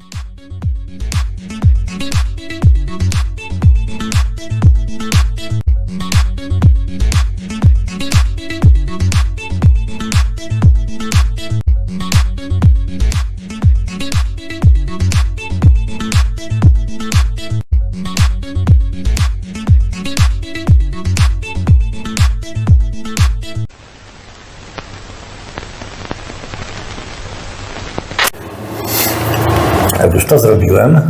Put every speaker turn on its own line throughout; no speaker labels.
thank you już to zrobiłem,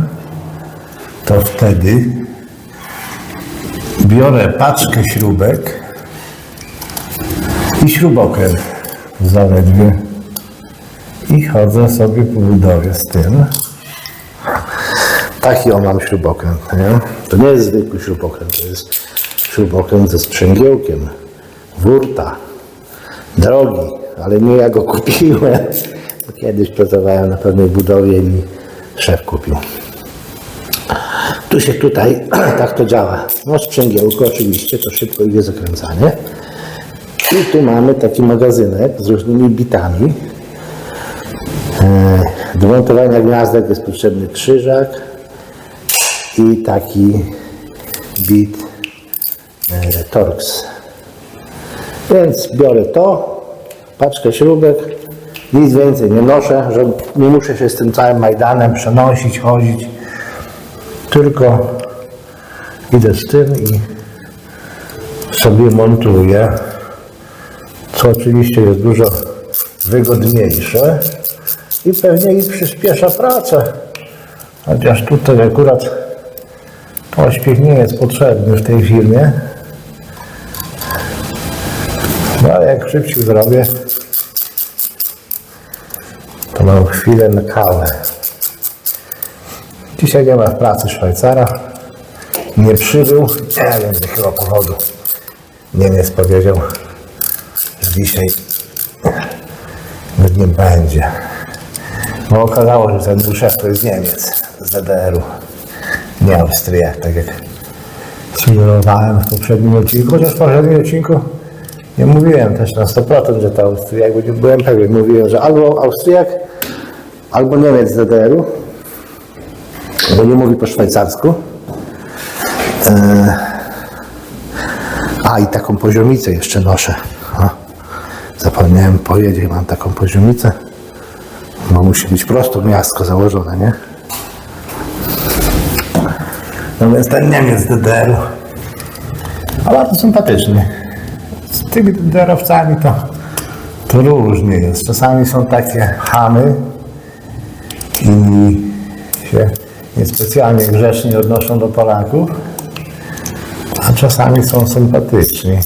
to wtedy biorę paczkę śrubek i śrubokręt zaledwie i chodzę sobie po budowie z tym. Taki o mam śrubokręt, nie? To nie jest zwykły śrubokręt, to jest śrubokręt ze sprzęgiełkiem, wurta, drogi, ale nie ja go kupiłem. Kiedyś pracowałem na pewnej budowie i szef kupił. Tu się tutaj, tak to działa. No sprzęgiełko oczywiście, to szybko idzie zakręcanie. I tu mamy taki magazynek z różnymi bitami. E, Do montowania gniazdek jest potrzebny krzyżak i taki bit e, Torx. Więc biorę to, paczkę śrubek, nic więcej nie noszę, że nie muszę się z tym całym Majdanem przenosić, chodzić, tylko idę z tym i sobie montuję, co oczywiście jest dużo wygodniejsze i pewnie i przyspiesza pracę. Chociaż tutaj akurat pośpiech nie jest potrzebny w tej firmie. No jak szybciej zrobię, mam chwilę na kawę. Dzisiaj nie ma w pracy Szwajcara. Nie przybył. Nie wiem z jakiego powodu. Niemiec powiedział, że dzisiaj nie będzie. Bo okazało się, że ten mój szef to jest Niemiec z DDR-u. Nie Austriak, tak jak sugerowałem w poprzednim odcinku. Chociaż w poprzednim odcinku nie mówiłem też na 100%, że to Austriak, bo byłem pewien. Mówiłem, że albo Austriak, albo Niemiec z DDR-u, bo nie mówi po szwajcarsku. E, A i taką poziomicę jeszcze noszę. Zapomniałem powiedzieć, mam taką poziomicę, bo musi być prosto miasto założone, nie? No więc ten Niemiec z DDR-u. Ale bardzo sympatyczny. Z tymi DDR-owcami to, to różnie jest. Czasami są takie chamy i się niespecjalnie grzecznie odnoszą do Polaków, a czasami są sympatyczni.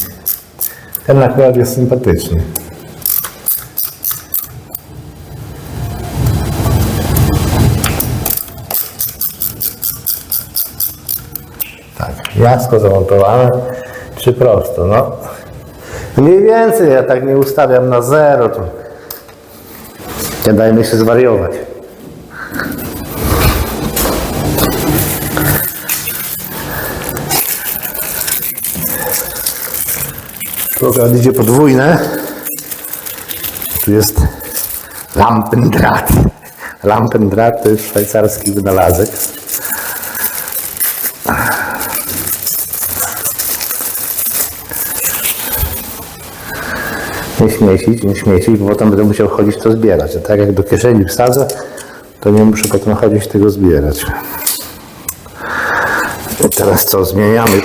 Ten akurat jest sympatyczny. Tak, jasko zamontowane, czy prosto, no. Mniej więcej, ja tak nie ustawiam na zero, to nie dajmy się zwariować. Akurat idzie podwójne. Tu jest Lampendraht. Lampendraht to jest szwajcarski wynalazek. Nie śmiecić, nie śmiecić, bo potem będę musiał chodzić to zbierać. A tak jak do kieszeni wsadzę, to nie muszę potem chodzić tego zbierać. I teraz co? Zmieniamy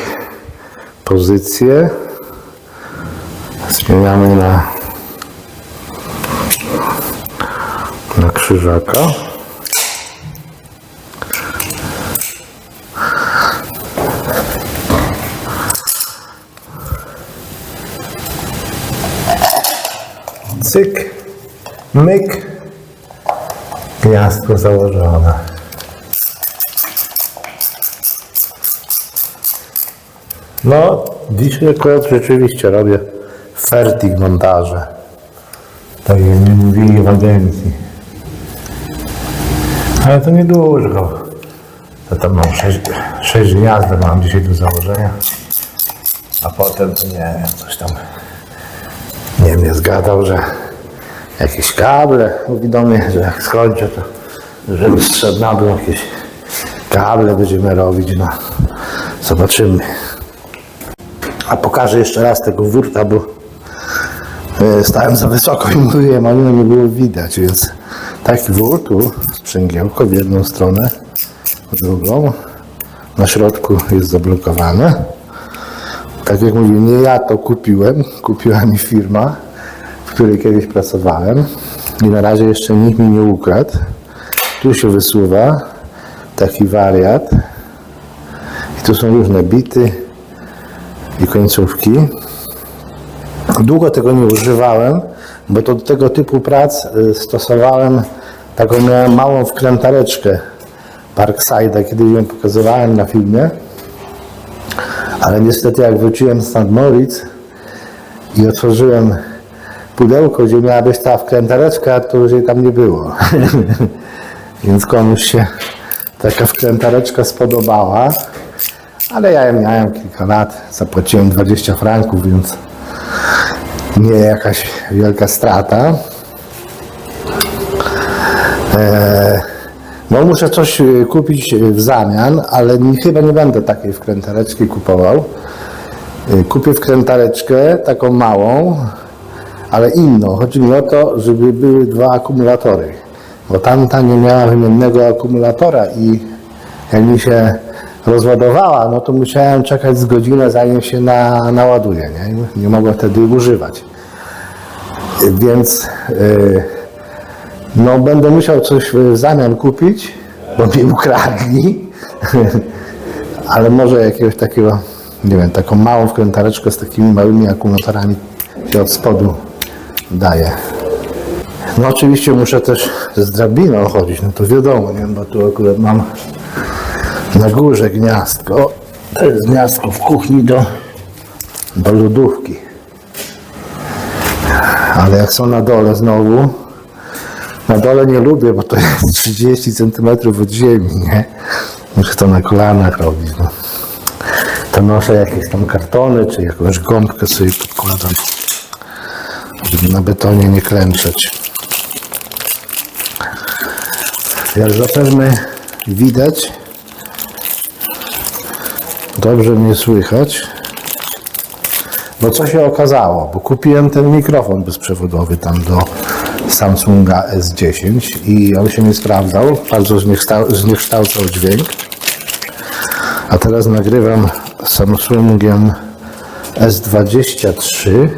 pozycję. Zmieniamy na, na krzyżaka. Cyk, myk, gniazdko założone. No, dzisiaj akurat rzeczywiście robię fertig montaże. Tak jak mi mówili w agencji. Ale to niedużo. To tam mam sześć, sześć gniazdek mam dzisiaj do założenia. A potem to nie wiem, coś tam nie mnie zgadał, że jakieś kable mówi do mnie, że jak skończę to żeby zszedł na jakieś kable będziemy robić, no zobaczymy. A pokażę jeszcze raz tego wurta, bo stałem za wysoko i mówiłem, ale nie było widać, więc taki wór tu, sprzęgiełko w jedną stronę, w drugą. Na środku jest zablokowane. Tak jak mówię, nie ja to kupiłem, kupiła mi firma, w której kiedyś pracowałem i na razie jeszcze nikt mi nie ukradł. Tu się wysuwa taki wariat i tu są różne bity i końcówki. Długo tego nie używałem, bo to do tego typu prac y, stosowałem taką miałem małą wkrętareczkę Parkside'a, kiedy ją pokazywałem na filmie. Ale niestety jak wróciłem z St. Moritz i otworzyłem pudełko, gdzie miała być ta wkrętareczka, to już jej tam nie było. Więc komuś się taka wkrętareczka spodobała. Ale ja ją miałem kilka lat, zapłaciłem 20 franków, więc nie jakaś wielka strata. Eee, no muszę coś e, kupić e, w zamian, ale chyba nie będę takiej wkrętareczki kupował. E, Kupię wkrętareczkę taką małą, ale inną. Chodzi mi o to, żeby były dwa akumulatory. Bo tamta nie miała wymiennego akumulatora i jak mi się rozładowała, no to musiałem czekać z godzinę zanim się na, naładuje. Nie, nie mogłem wtedy używać. Więc e, no, będę musiał coś w zamian kupić, bo mi ukradli. Ale może jakiegoś takiego, nie wiem, taką małą wkrętareczkę z takimi małymi akumulatorami się od spodu daje. No oczywiście muszę też z drabiną chodzić, no to wiadomo, nie? bo tu akurat mam na górze gniazdko. To jest gniazdko w kuchni do, do lodówki. Ale jak są na dole znowu, na dole nie lubię, bo to jest 30 cm od ziemi, nie? Muszę to na kolanach robić. No. To noszę jakieś tam kartony, czy jakąś gąbkę sobie podkładam, żeby na betonie nie klęczeć. Jak zapewne widać, dobrze mnie słychać. No co się okazało, bo kupiłem ten mikrofon bezprzewodowy tam do Samsunga S10 i on się nie sprawdzał, bardzo zniekształ- zniekształcał dźwięk. A teraz nagrywam Samsungiem S23,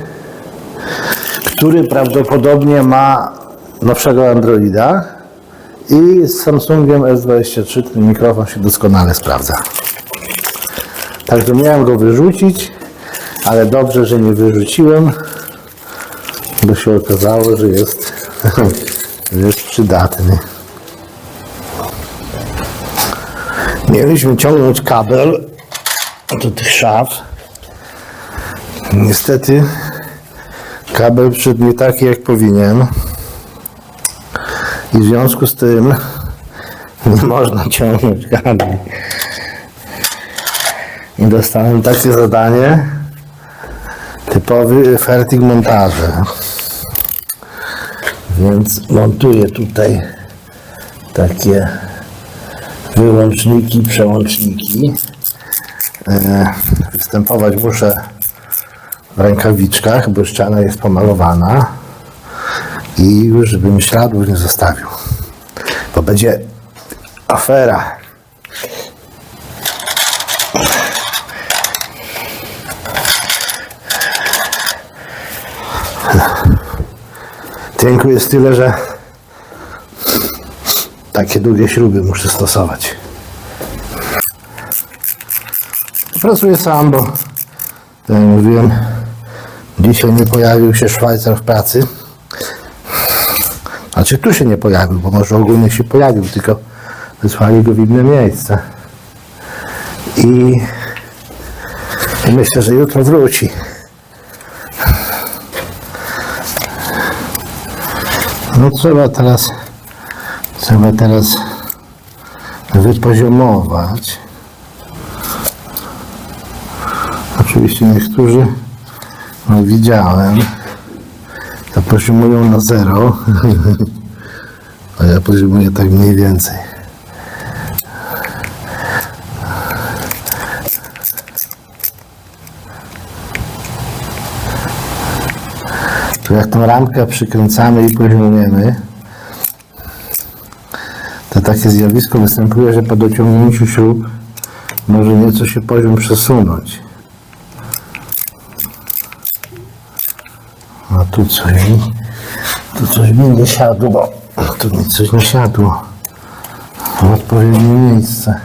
który prawdopodobnie ma nowszego Androida i z Samsungiem S23 ten mikrofon się doskonale sprawdza. Także miałem go wyrzucić, ale dobrze, że nie wyrzuciłem, bo się okazało, że jest, że jest przydatny. Mieliśmy ciągnąć kabel do tych szaf. Niestety kabel przyszedł nie taki jak powinien. I w związku z tym nie można ciągnąć kabli. I dostałem takie zadanie, typowy fertig montaże. Więc montuję tutaj takie wyłączniki, przełączniki. E, Występować muszę w rękawiczkach, bo ściana jest pomalowana i już żebym śladów nie zostawił. Bo będzie afera. Dźwięku jest tyle, że takie długie śruby muszę stosować. Pracuję sam, bo tak jak mówiłem, dzisiaj nie pojawił się Szwajcar w pracy. Znaczy tu się nie pojawił, bo może ogólnie się pojawił, tylko wysłali go w inne miejsce. I myślę, że jutro wróci. No trzeba teraz trzeba teraz wypoziomować. Oczywiście niektórzy no widziałem zapoziomują na zero A ja potrzebuję tak mniej więcej. Jak tą ramkę przykręcamy i poziomujemy, to takie zjawisko występuje, że po dociągnięciu śrub może nieco się poziom przesunąć. A tu coś tu coś mi nie siadło. Tu mi coś nie siadło. W odpowiednie miejsce.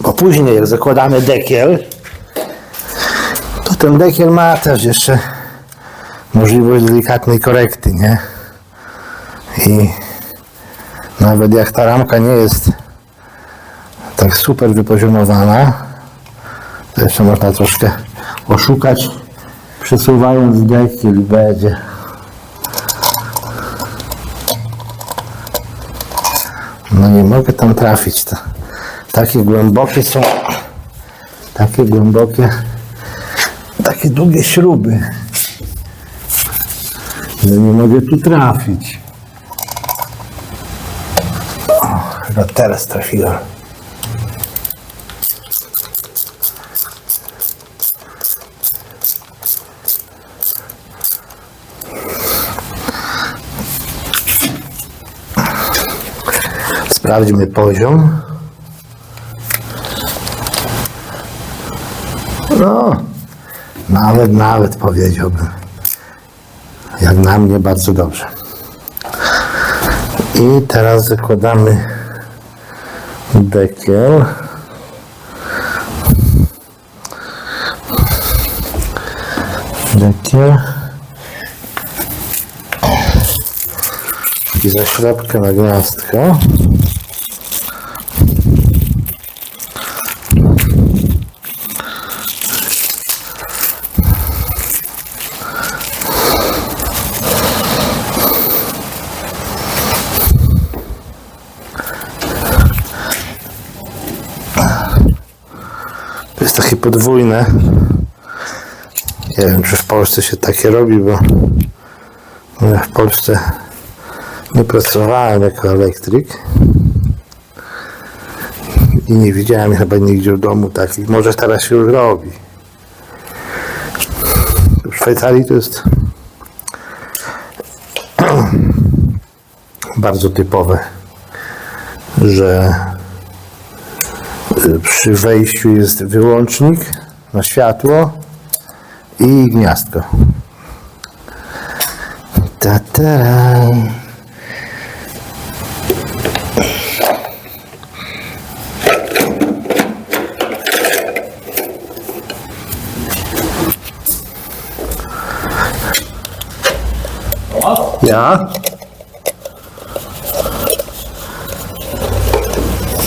Bo później jak zakładamy dekiel, ten dekiel ma też jeszcze możliwość delikatnej korekty, nie? I nawet jak ta ramka nie jest tak super wypoziomowana, to jeszcze można troszkę oszukać, przesuwając dekiel będzie. No nie mogę tam trafić. To, takie głębokie są, takie głębokie, takie długie śruby. No nie mogę tu trafić. O, chyba teraz trafiłem. Sprawdźmy poziom. No, nawet, nawet powiedziałbym. Jak na mnie bardzo dobrze. I teraz zakładamy dekiel. Dekiel. I zaślepkę na gniazdko. Podwójne. Nie wiem, czy w Polsce się takie robi, bo ja w Polsce nie pracowałem jako elektryk i nie widziałem chyba nigdzie w domu takich. Może teraz się już robi. W Szwajcarii to jest bardzo typowe, że przy wejściu jest wyłącznik na światło i gniazdko. Ta -ta Ja?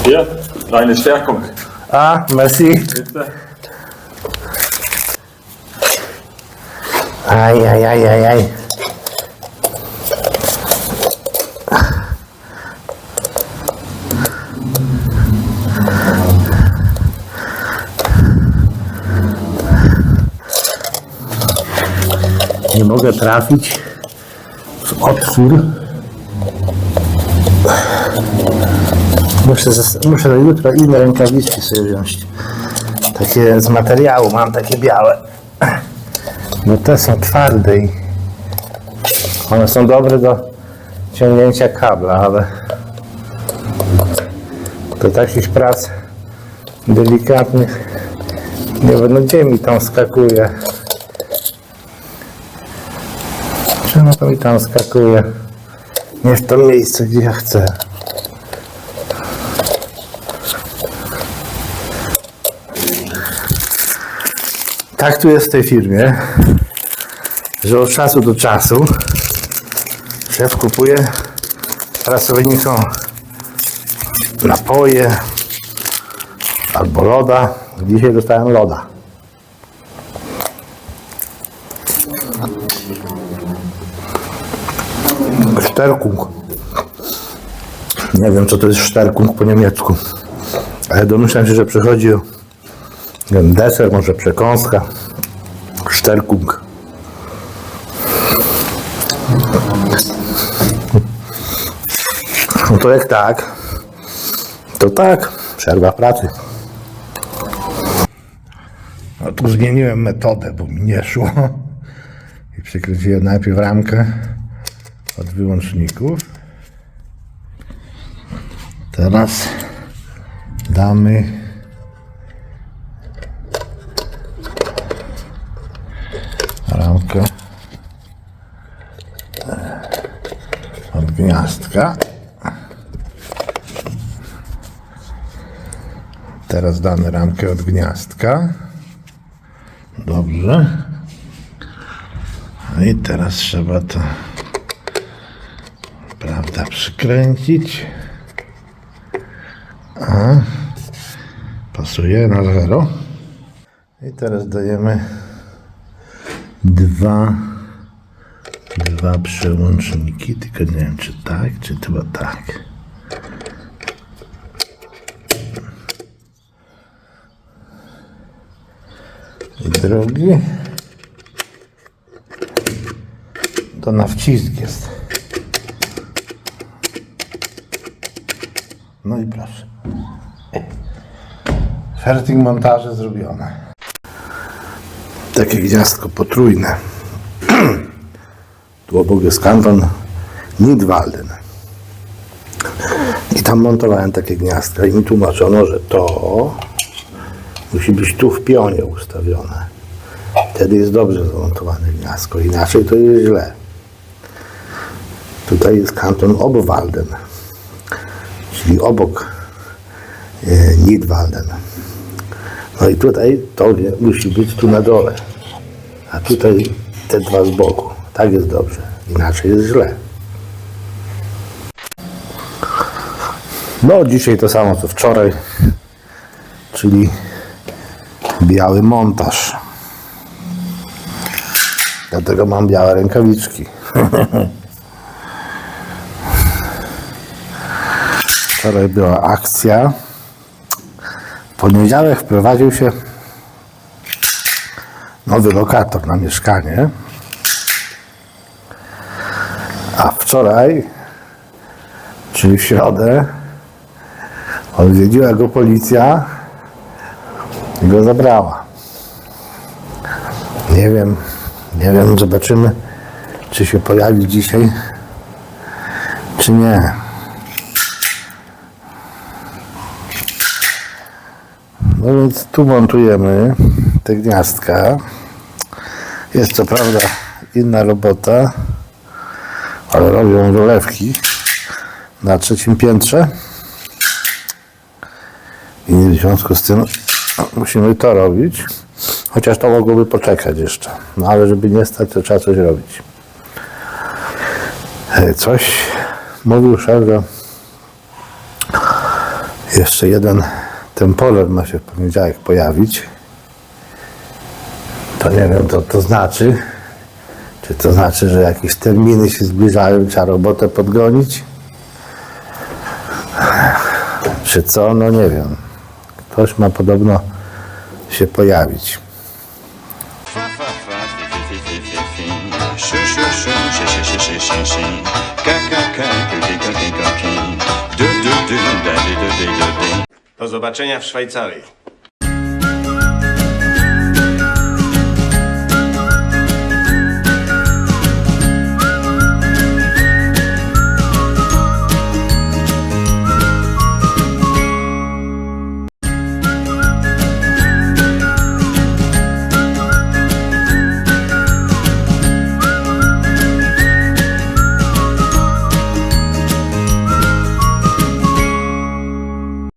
Hier, Reine Stärkung.
Ah, merci.
Bitte.
Ei, ei, ei, ei, ei. Nie mogę trafić w otwór. Muszę, muszę do jutro inne rękawiczki sobie wziąć. Takie z materiału, mam takie białe. No te są twarde i one są dobre do ciągnięcia kabla, ale do takich prac delikatnych nie wiem, no gdzie mi tam skakuje? Czemu to mi tam skakuje? Nie w to miejsce, gdzie ja chcę. Tak tu jest w tej firmie, że od czasu do czasu szef kupuje pracownikom napoje albo loda. Dzisiaj dostałem loda. Szterkung. Nie wiem, co to jest szterkung po niemiecku. Ale domyślam się, że przychodzi deser, może przekąska. Szterkung. No to jak tak, to tak, przerwa pracy. No tu zmieniłem metodę, bo mi nie szło. I przykręciłem najpierw ramkę od wyłączników. Teraz damy ramkę od Teraz damy ramkę od gniazdka. Dobrze. No i teraz trzeba to prawda przykręcić. A, pasuje na zero. I teraz dajemy dwa dwa przełączniki, tylko nie wiem czy tak, czy chyba tak. I drugi to na wcisk jest. No i proszę. Fertig montaże zrobione. Takie gniazdko potrójne. Jest kanton Nidwalden. I tam montowałem takie gniazdka i mi tłumaczono, że to musi być tu w pionie ustawione. Wtedy jest dobrze zamontowane gniazdko, inaczej to jest źle. Tutaj jest kanton Obwalden, czyli obok e, Nidwalden. No i tutaj to musi być tu na dole, a tutaj te dwa z boku. Tak jest dobrze, inaczej jest źle. No dzisiaj to samo co wczoraj, czyli biały montaż. Dlatego mam białe rękawiczki. Wczoraj była akcja. W poniedziałek wprowadził się nowy lokator na mieszkanie. A wczoraj, czyli w środę, odwiedziła go policja i go zabrała. Nie wiem, nie wiem, zobaczymy, czy się pojawi dzisiaj, czy nie. No więc tu montujemy te gniazdka. Jest co prawda inna robota, ale robią dolewki na trzecim piętrze. I w związku z tym musimy to robić. Chociaż to mogłoby poczekać jeszcze. No ale żeby nie stać, to trzeba coś robić. E, Coś mówił szef, że jeszcze jeden temporer ma się w poniedziałek pojawić. To nie wiem, co to znaczy. Czy to znaczy, że jakieś terminy się zbliżają, trzeba robotę podgonić? Czy co? No nie wiem. Ktoś ma podobno się pojawić.
Do zobaczenia w Szwajcarii.